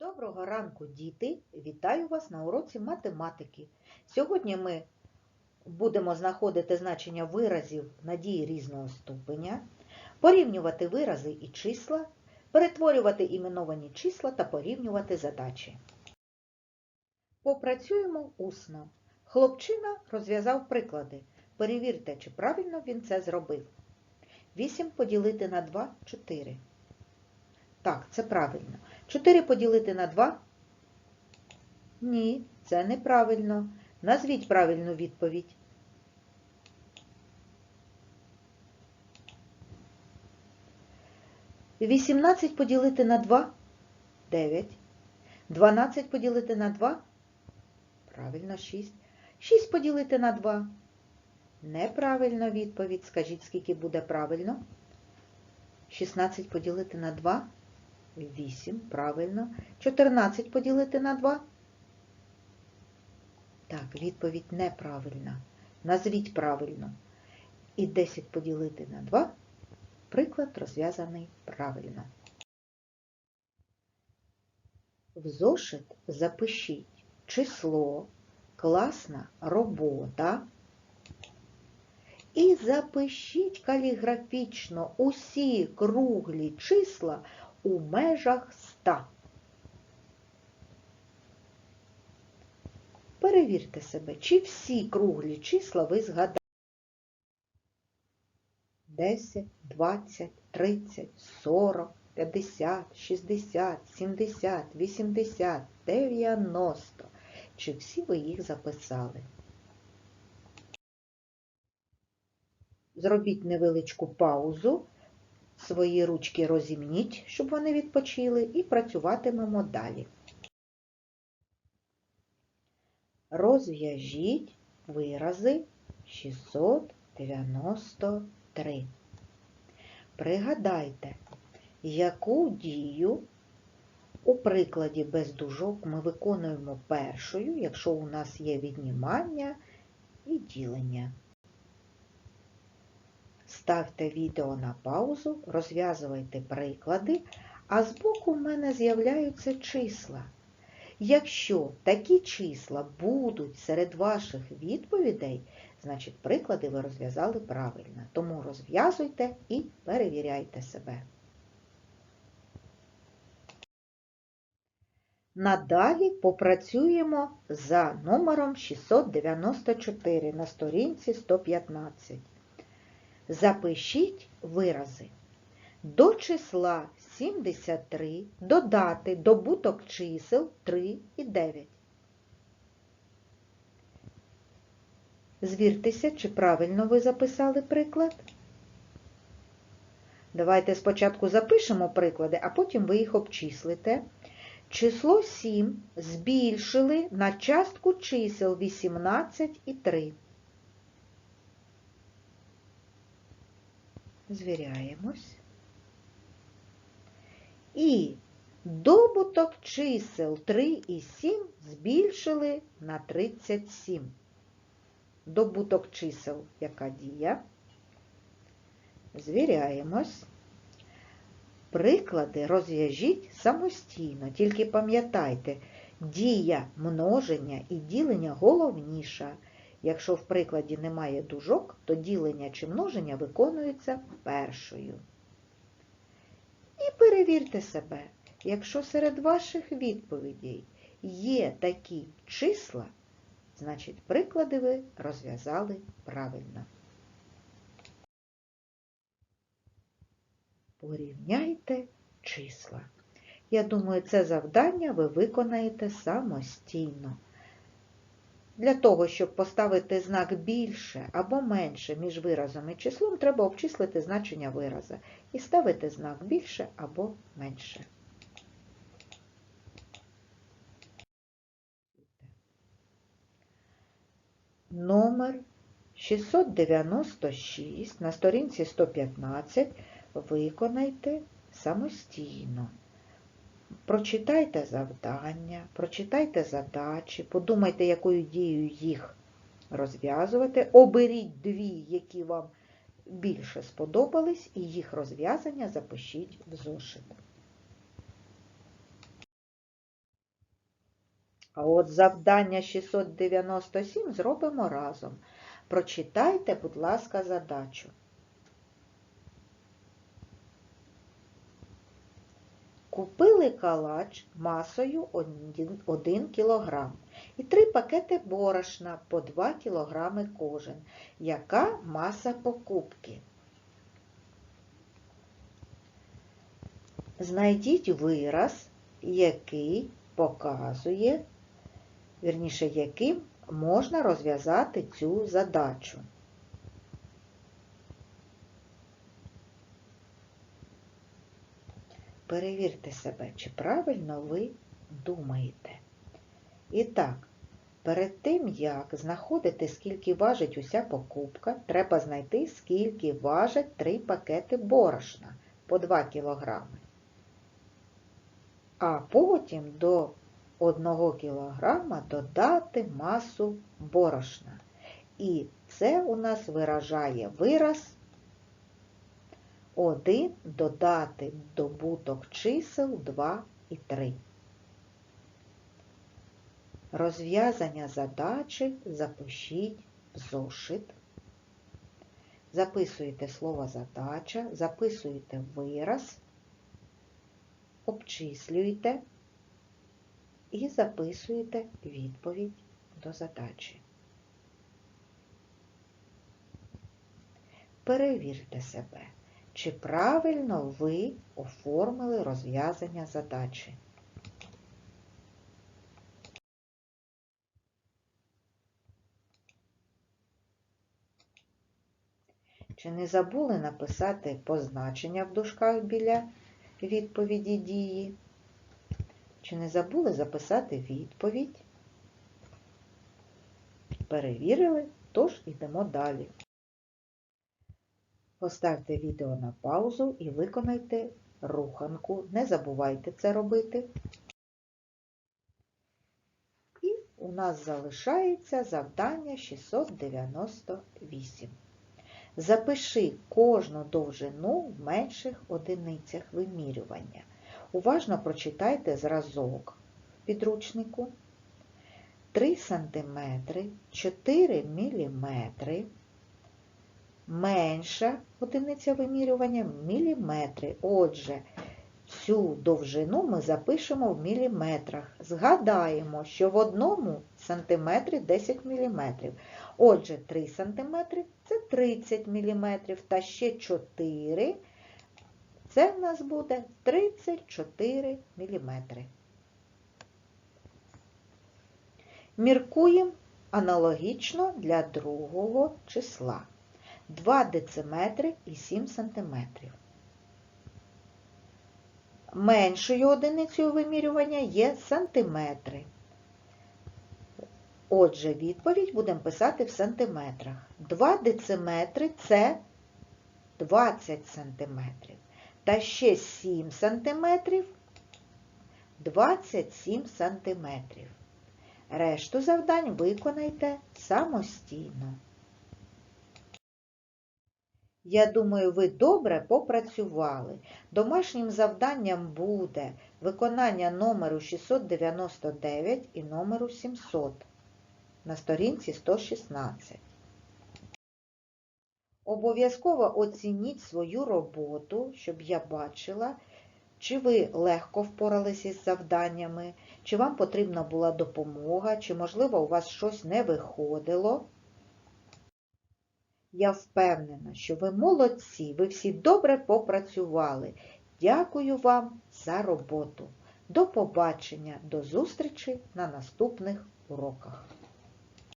Доброго ранку, діти! Вітаю вас на уроці математики. Сьогодні ми будемо знаходити значення виразів на дії різного ступеня, порівнювати вирази і числа, перетворювати іменовані числа та порівнювати задачі. Попрацюємо усно. Хлопчина розв'язав приклади. Перевірте, чи правильно він це зробив. 8 поділити на 2 – 4. Так, це правильно. 4 поділити на 2? Ні, це неправильно. Назвіть правильну відповідь. Вісімнадцять поділити на 2? 9. 12 поділити на 2? Правильно, 6. 6 поділити на 2? Неправильна відповідь. Скажіть, скільки буде правильно? 16 поділити на 2? 8, правильно. 14 поділити на 2? Так, відповідь неправильна. Назвіть правильно. І 10 поділити на 2? Приклад розв'язаний правильно. В зошит запишіть число, класна робота. І запишіть каліграфічно усі круглі числа у межах 100. Перевірте себе, чи всі круглі числа ви згадаєте. 10, 20, 30, 40, 50, 60, 70, 80, 90. Чи всі ви їх записали? Зробіть невеличку паузу, свої ручки розімніть, щоб вони відпочили, і працюватимемо далі. Розв'яжіть вирази 693. Пригадайте, яку дію у прикладі без дужок ми виконуємо першою, якщо у нас є віднімання і ділення. Ставте відео на паузу, розв'язуйте приклади, а збоку в мене з'являються числа. Якщо такі числа будуть серед ваших відповідей, значить приклади ви розв'язали правильно. Тому розв'язуйте і перевіряйте себе. Надалі попрацюємо за номером 694 на сторінці 115. Запишіть вирази. До числа 73 додати добуток чисел 3 і 9. Звіртеся, чи правильно ви записали приклад. Давайте спочатку запишемо приклади, а потім ви їх обчислите. Число 7 збільшили на частку чисел 18 і 3. Звіряємось. І добуток чисел 3 і 7 збільшили на 37. Добуток чисел яка дія? Звіряємось. Приклади розв'яжіть самостійно, тільки пам'ятайте, дія множення і ділення головніша. Якщо в прикладі немає дужок, то ділення чи множення виконується першою. І перевірте себе, якщо серед ваших відповідей є такі числа, значить приклади ви розв'язали правильно. Порівняйте числа. Я думаю, це завдання ви виконаєте самостійно. Для того, щоб поставити знак більше або менше між виразом і числом, треба обчислити значення вираза і ставити знак більше або менше. Номер 696 на сторінці 115 виконайте самостійно. Прочитайте завдання, прочитайте задачі, подумайте, якою дією їх розв'язувати. Оберіть дві, які вам більше сподобались, і їх розв'язання запишіть в зошит. А от завдання 697 зробимо разом. Прочитайте, будь ласка, задачу. Купили калач масою 1 кг і три пакети борошна по 2 кг кожен. Яка маса покупки? Знайдіть вираз, який показує, вірніше, яким можна розв'язати цю задачу. Перевірте себе, чи правильно ви думаєте. І так, перед тим, як знаходити, скільки важить уся покупка, треба знайти, скільки важать три пакети борошна по 2 кілограми. А потім до 1 кілограма додати масу борошна. І це у нас виражає вираз 1 додати добуток чисел 2 і 3. Розв'язання задачі запишіть в зошит. Записуєте слово задача, записуєте вираз, обчислюєте і записуєте відповідь до задачі. Перевірте себе, чи правильно ви оформили розв'язання задачі. Чи не забули написати позначення в дужках біля відповіді дії? Чи не забули записати відповідь? Перевірили, тож йдемо далі. Поставте відео на паузу і виконайте руханку. Не забувайте це робити. І у нас залишається завдання 698. Запиши кожну довжину в менших одиницях вимірювання. Уважно прочитайте зразок підручнику. 3 см, 4 мм, менша одиниця вимірювання міліметри. Отже, цю довжину ми запишемо в міліметрах. Згадаємо, що в одному сантиметрі 10 мм. Отже, 3 см це 30 мм, та ще 4 це в нас буде 34 мм. Міркуємо аналогічно для другого числа. 2 дециметри і 7 сантиметрів. Меншою одиницею вимірювання є сантиметри. Отже, відповідь будемо писати в сантиметрах. 2 дециметри це 20 сантиметрів. Та ще 7 сантиметрів 27 сантиметрів. Решту завдань виконайте самостійно. Я думаю, ви добре попрацювали. Домашнім завданням буде виконання номеру 699 і номеру 700 на сторінці 116. Обов'язково оцініть свою роботу, щоб я бачила, чи ви легко впоралися із завданнями, чи вам потрібна була допомога, чи, можливо, у вас щось не виходило. Я впевнена, що ви молодці, ви всі добре попрацювали. Дякую вам за роботу. До побачення, до зустрічі на наступних уроках.